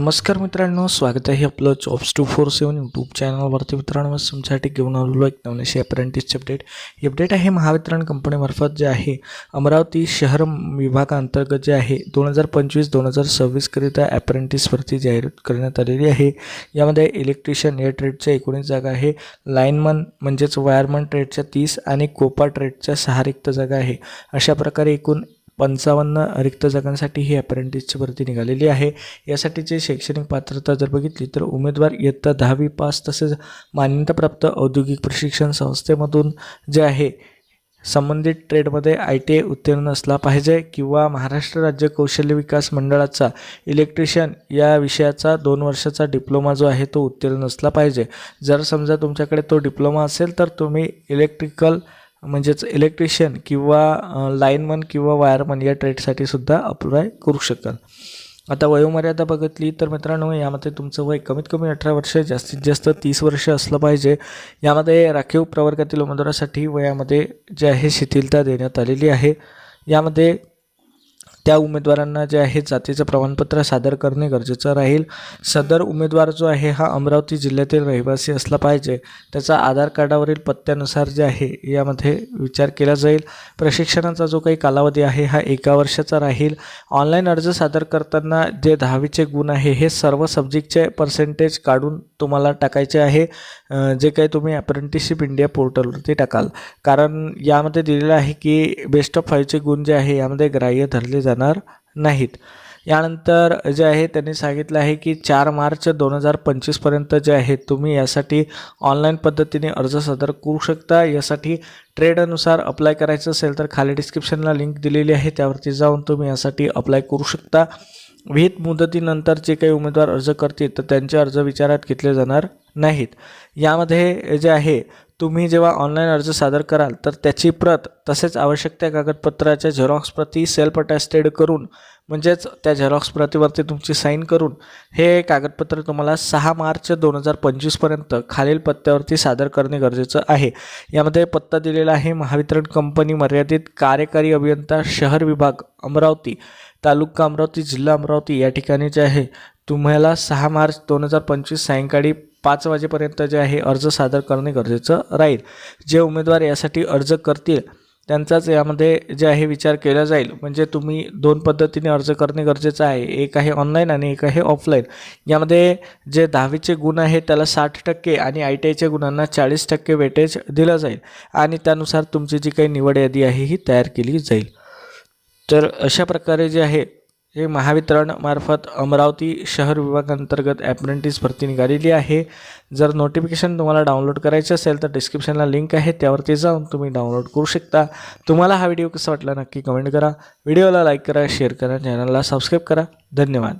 नमस्कार मित्रांनो स्वागत आहे आपलं jobs two four seven YouTube चॅनलवरती मित्रांनो आज तुमच्यासाठी घेऊन आलेलो एक नवनशी अप्रेंटिसचे अपडेट ही अपडेट आहे महावितरण कंपनीमार्फत जे आहे अमरावती शहर विभागाअंतर्गत जे आहे दोन हजार पंचवीस दोन हजार सव्वीसकरिता ॲप्रेंटिस भरती जाहीर करण्यात आलेली आहे. यामध्ये इलेक्ट्रिशियन या ट्रेडच्या एकोणीस जागा आहे लाईनमन म्हणजेच वायरमन ट्रेडच्या तीस आणि कोपा ट्रेडच्या सहा रिक्त जागा आहे. अशा प्रकारे एकूण पंचावन्न रिक्त जागांसाठी ही अप्रेंटिसची भरती निघालेली आहे. यासाठीची शैक्षणिक पात्रता जर बघितली तर उमेदवार इयत्ता दहावी पास तसेच मान्यताप्राप्त औद्योगिक प्रशिक्षण संस्थेमधून जे आहे संबंधित ट्रेडमध्ये आय टी आय उत्तीर्ण असला पाहिजे किंवा महाराष्ट्र राज्य कौशल्य विकास मंडळाचा इलेक्ट्रिशियन या विषयाचा दोन वर्षाचा डिप्लोमा जो आहे तो उत्तीर्ण असला पाहिजे. जर समजा तुमच्याकडे तो डिप्लोमा असेल तर तुम्ही इलेक्ट्रिकल म्हणजेच इलेक्ट्रिशियन किंवा लाईनमन किंवा वायरमन या ट्रेडसाठी सुद्धा अप्लाय करू शकाल. आता वयोमर्यादा बघितली तर मित्रांनो यामध्ये तुमचं वय कमीत कमी अठरा वर्ष जास्तीत जास्त तीस वर्ष असलं पाहिजे. यामध्ये राखीव प्रवर्गातील उमेदवारासाठी वयामध्ये जे आहे शिथिलता देण्यात आलेली आहे. यामध्ये त्या उमेदवारांना जे आहे जातीचं प्रमाणपत्र सादर करणे गरजेचं राहील. सदर उमेदवार जो आहे हा अमरावती जिल्ह्यातील रहिवासी असला पाहिजे. त्याचा आधार कार्डावरील पत्त्यानुसार जे आहे यामध्ये विचार केला जाईल. प्रशिक्षणाचा जो काही कालावधी आहे हा एका वर्षाचा राहील. ऑनलाईन अर्ज सादर करताना जे दहावीचे गुण आहे हे सर्व सब्जेक्टचे पर्सेंटेज काढून तुम्हाला टाकायचे आहे. जे काही तुम्ही अप्रेंटिसशिप इंडिया पोर्टलवरती टाकाल. कारण यामध्ये दिलेलं आहे की बेस्ट ऑफ फाईव्हचे गुण जे आहे यामध्ये ग्राह्य धरले जाणार नाहीत. यानंतर जे आहे त्यांनी सांगितलं आहे की चार मार्च दोन हजार पंचवीसपर्यंत जे आहे तुम्ही यासाठी ऑनलाईन पद्धतीने अर्ज सादर करू शकता. यासाठी ट्रेडनुसार अप्लाय करायचं असेल तर खाली डिस्क्रिप्शनला लिंक दिलेली आहे त्यावरती जाऊन तुम्ही यासाठी अप्लाय करू शकता. विहित मुदतीनंतर जे काही उमेदवार अर्ज करतील तर त्यांचे अर्ज विचारात घेतले जाणार नाहीत. यामध्ये जे आहे तुम्ही जेव्हा ऑनलाईन अर्ज सादर कराल तर त्याची प्रत तसेच आवश्यक त्या कागदपत्राच्या झेरॉक्स प्रती सेल्फ अटॅस्टेड करून म्हणजेच त्या झेरॉक्स प्रतीवरती तुमची साईन करून हे कागदपत्र तुम्हाला सहा मार्च दोन हजार पंचवीसपर्यंत खालील पत्त्यावरती सादर करणे गरजेचं आहे. यामध्ये पत्ता दिलेला आहे महावितरण कंपनी मर्यादित कार्यकारी अभियंता शहर विभाग अमरावती तालुका अमरावती जिल्हा अमरावती या ठिकाणी जे आहे तुम्हाला सहा मार्च दोन हजार पंचवीस सायंकाळी पाच वाजेपर्यंत जे आहे अर्ज सादर करणे गरजेचं राहील. जे उमेदवार यासाठी अर्ज करतील त्यांचाच यामध्ये जे आहे विचार केला जाईल. म्हणजे तुम्ही दोन पद्धतीने अर्ज करणे गरजेचं आहे. एक आहे ऑनलाईन आणि एक आहे ऑफलाईन यामध्ये जे दहावीचे गुण आहे त्याला साठ टक्के आणि आय टी आयच्या गुणांना चाळीस टक्के वेटेज दिलं जाईल. आणि त्यानुसार तुमची जी काही निवड यादी आहे ही तयार केली जाईल. तर अशा प्रकारे जे आहे हे महावितरणमार्फत अमरावती शहर विभागांतर्गत ॲप्रेंटिस भरती निघालेली आहे. जर नोटिफिकेशन तुम्हाला डाउनलोड करायचे असेल तर डिस्क्रिप्शनला लिंक आहे. त्यावरती जाऊन तुम्ही डाउनलोड करू शकता. तुम्हाला हा व्हिडिओ कसा वाटला नक्की कमेंट करा. व्हिडिओला लाईक करा शेअर करा चॅनलला सबस्क्राईब करा. धन्यवाद.